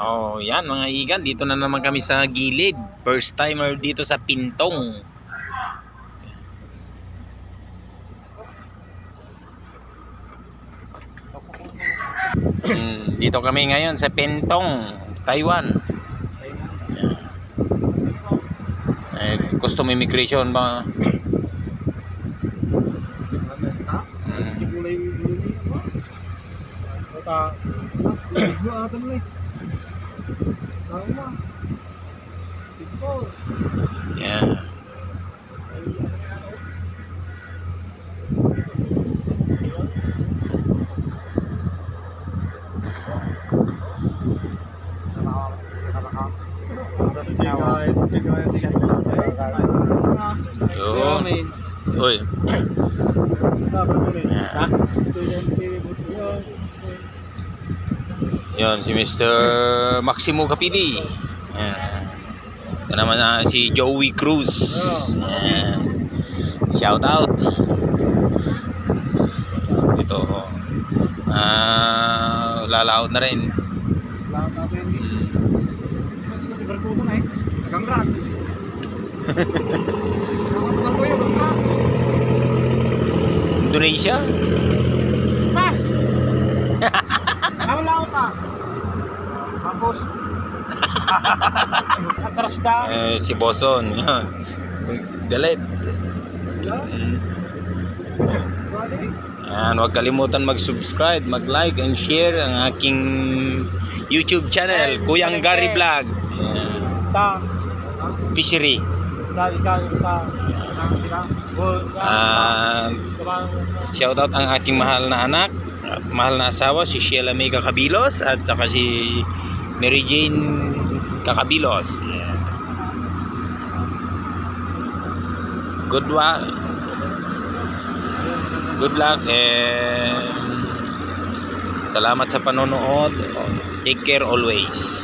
Oh, yan mga igan, dito na naman kami sa gilid. First timer dito sa Pintong. Dito kami ngayon sa Pintong, Taiwan. Eh, custom immigration ba? Mm. Yeah. Yun. Uy. Yun, si Mr. Maximo Capili. Yan. Ito naman na si Joey Cruz. Yan. Shout out. Ito. Ah, lalaot na rin. Mm. Indonesia? Tapos, atras ka. Eh, si Boson. Yan. Galit. Mm. Huwag kalimutan mag-subscribe, mag-like, and share ang aking YouTube channel, Kuyang Gary Vlog. Ta. Fishery. Ta. Ah, shoutout ang aking mahal na anak at mahal na asawa, si Sheila May Kakabilos at saka si Mary Jane Kakabilos. Good luck. Good luck and salamat sa panonood. Take care always.